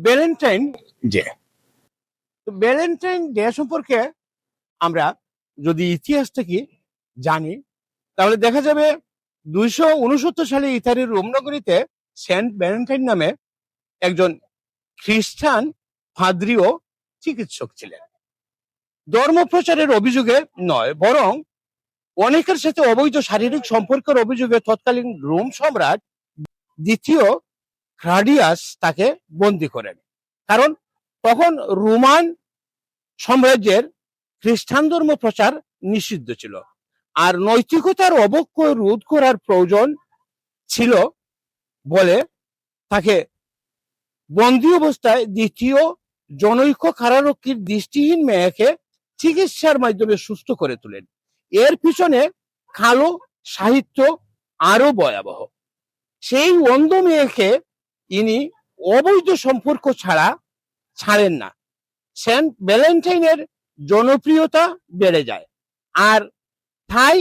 Valentine day তো Valentine day সম্পর্কে আমরা যদি ইতিহাস থেকে জানি তাহলে দেখা যাবে দুইশো উনসত্তর সালে ইতালির রোমনগরীতে সেন্ট ভ্যালেন্টাইন নামে একজন খ্রিস্টান ফাদ্রীয় চিকিৎসক ছিলেন। ধর্ম প্রচারের অভিযোগে নয় বরং অনেকের সাথে অবৈধ শারীরিক সম্পর্কের অভিযোগে তৎকালীন রোম সম্রাট দ্বিতীয় ক্রাডিয়াস তাকে বন্দি করেন। কারণ তখন রোমান সাম্রাজ্যের খ্রিস্টান ধর্ম প্রচার নিষিদ্ধ ছিল। আর নৈতিকতার অবক্ষয় রোধ করার প্রয়োজন ছিল বলে তাকে বন্দি অবস্থায় দ্বিতীয় জনৈক কারারক্ষীর দৃষ্টিহীন মেয়েকে চিকিৎসার মাধ্যমে সুস্থ করে তোলেন। এর পিছনে কালো সাহিত্য আরও ভয়াবহ। সেই অন্ধ মেয়েকে ইনি অবৈধ সম্পর্ক ছাড়া ছাড়েন না। সেন্ট ভ্যালেন্টাইনের জনপ্রিয়তা বেড়ে যায় আর তাই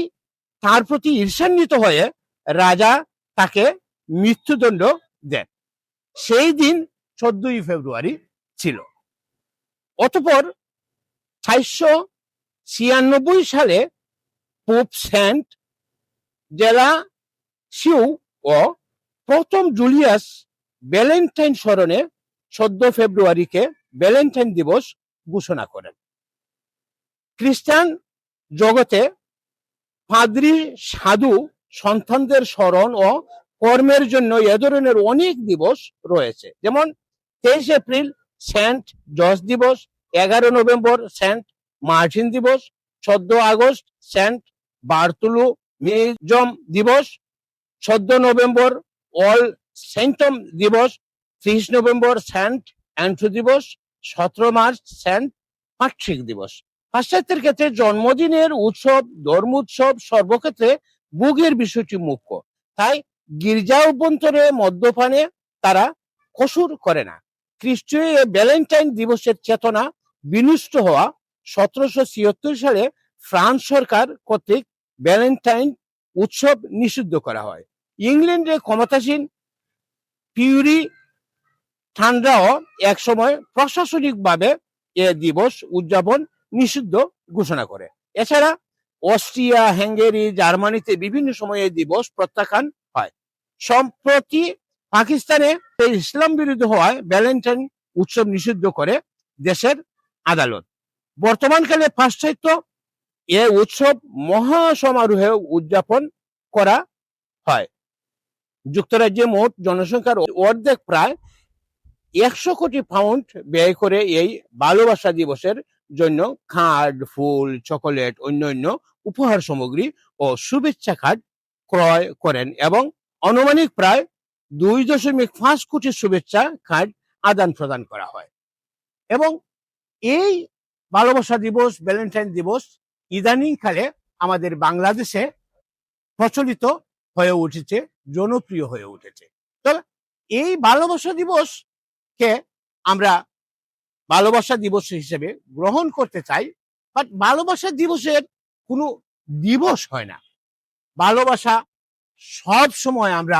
তার প্রতি ঈর্ষান্বিত হয়ে রাজা তাকে মৃত্যুদণ্ড দেন। সেই দিন চোদ্দই ফেব্রুয়ারি ছিল। অতপর চারশো ছিয়ানব্বই সালে পোপ সেন্ট জেলা সিউ ও প্রথম জুলিয়াস ভ্যালেন্টাইন স্মরণে চোদ্দ ফেব্রুয়ারিকে ভ্যালেন্টাইন দিবস ঘোষণা করেন। খ্রিস্টান জগতে পাদ্রী, সাধু, সন্তানদের স্মরণ ও কর্মের জন্য এ ধরনের অনেক দিবস রয়েছে। যেমন তেইশ এপ্রিল সেন্ট জর্জ দিবস, এগারো নভেম্বর সেন্ট মার্টিন দিবস, চোদ্দ আগস্ট সেন্ট বার্তুলু মিজম দিবস, চোদ্দ নভেম্বর অল সেন্টম দিবস ত্রিশ নভেম্বর সেন্ট অ্যান্ট্রু দিবস সতেরো মার্চ সেন্ট পাট্রিক দিবস পাশ্চাত্যের ক্ষেত্রে জন্মদিনের উৎসব, ধর্ম উৎসব সর্বক্ষেত্রে ভোগের বিষয়টি মুখ্য। তাই গির্জা অভ্যন্তরে মদ্যপানে তারা কসুর করে না। খ্রিস্টীয় ভ্যালেন্টাইন দিবসের চেতনা বিনষ্ট হওয়া সতেরোশো ছিয়াত্তর সালে ফ্রান্স সরকার কর্তৃক ভ্যালেন্টাইন উৎসব নিষিদ্ধ করা হয়। ইংল্যান্ডে ক্ষমতাসীন পিউরি ঠান্ডাও একসময় প্রশাসনিকভাবে এ দিবস উদযাপন নিষিদ্ধ ঘোষণা করে। এছাড়া অস্ট্রিয়া হ্যাঙ্গেরি জার্মানিতে বিভিন্ন সময়ে দিবস প্রত্যাখ্যান হয়। সম্প্রতি পাকিস্তানে ইসলাম বিরোধী হওয়ায় ভ্যালেন্টাইন উৎসব নিষিদ্ধ করে দেশের আদালত। বর্তমানকালে পাশ্চাত্য এ উৎসব মহা সমারোহে উদযাপন করা হয়। যুক্তরাজ্যে মোট জনসংখ্যার অর্ধেক প্রায় একশো কোটি পাউন্ড ব্যয় করে এই ভালোবাসা দিবসের জন্য খাট ফুল, চকোলেট, অন্যান্য উপহার সামগ্রী ও শুভেচ্ছা কার্ড ক্রয় করেন এবং আনুমানিক প্রায় দুই দশমিক পাঁচ কোটি শুভেচ্ছা কার্ড আদান প্রদান করা হয়। এবং এই ভালোবাসা দিবস, ভ্যালেন্টাইন দিবস ইদানিং কালে আমাদের বাংলাদেশে প্রচলিত হয়ে উঠেছে, জনপ্রিয় হয়ে উঠেছে। তবে এই ভালোবাসা দিবস কে আমরা ভালোবাসা দিবস হিসেবে গ্রহণ করতে চাই বাট ভালোবাসা দিবসের কোনো দিবস হয় না। ভালোবাসা সব সময় আমরা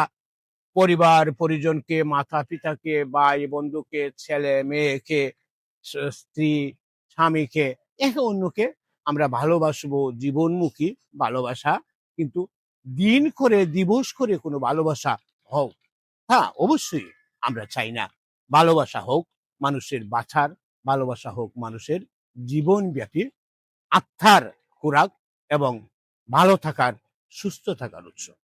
পরিবার, পরিজনকে মাতা পিতাকে ভাই বন্ধুকে ছেলে, মেয়েকে স্ত্রী, স্বামীকে, একে অন্যকে আমরা ভালোবাসবো জীবনমুখী ভালোবাসা, কিন্তু দিন করে, দিবস করে কোনো ভালোবাসা হোক হ্যাঁ অবশ্যই আমরা চাই না ভালোবাসা হোক মানুষের বাছার ভালোবাসা হোক মানুষের জীবনব্যাপী আত্মার খোরাক এবং ভালো থাকার, সুস্থ থাকার উৎস।